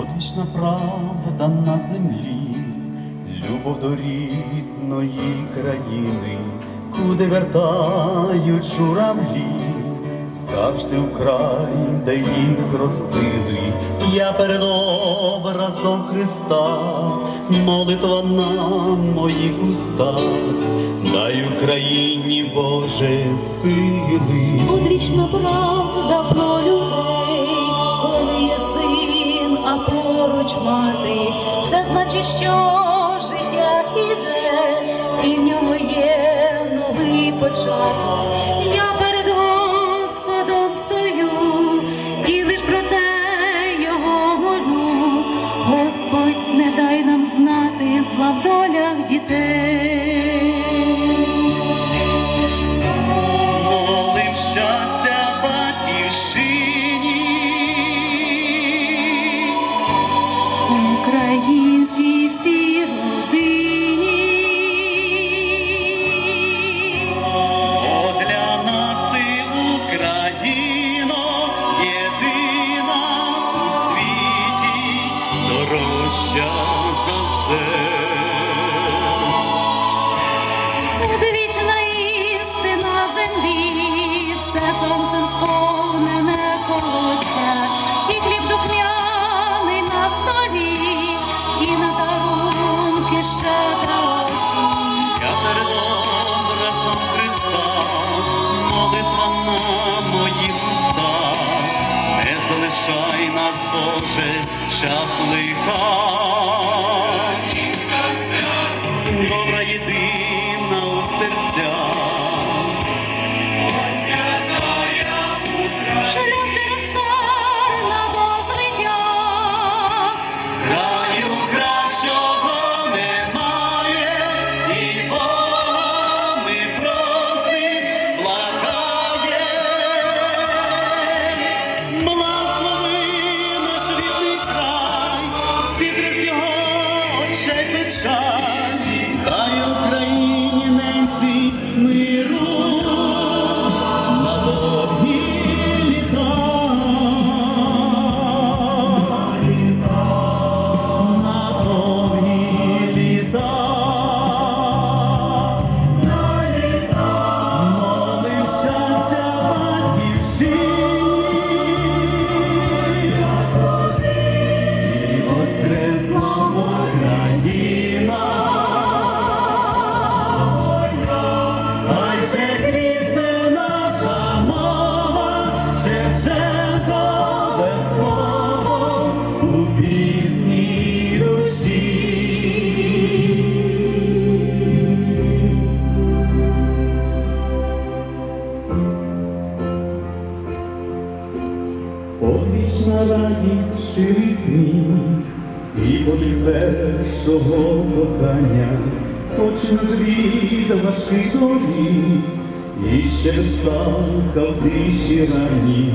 Одвічна правда на землі, любов до рідної країни, куди вертають журавлі, завжди в край, де їх зростили. Я перед образом Христа, молитва на моїх устах, дай Україні Боже сили. Одвічна правда про людей, поруч мати, це значить, що життя іде, і в нього є новий початок. Я перед Господом стою, і лиш про те його молю. Господь, не дай нам знати зла в долях дітей. Дорожча за все. Одвічна істина землі, це сонцем сповнене колося, і хліб духмяний на столі, і на дарунки щедра осінь. Я перед образом Христа, молитва на моїх залишай нас, Боже, час лиха. Радість ширий і болі першого кохання, скочив від важких доріг, і ще птаха в тиші ранній.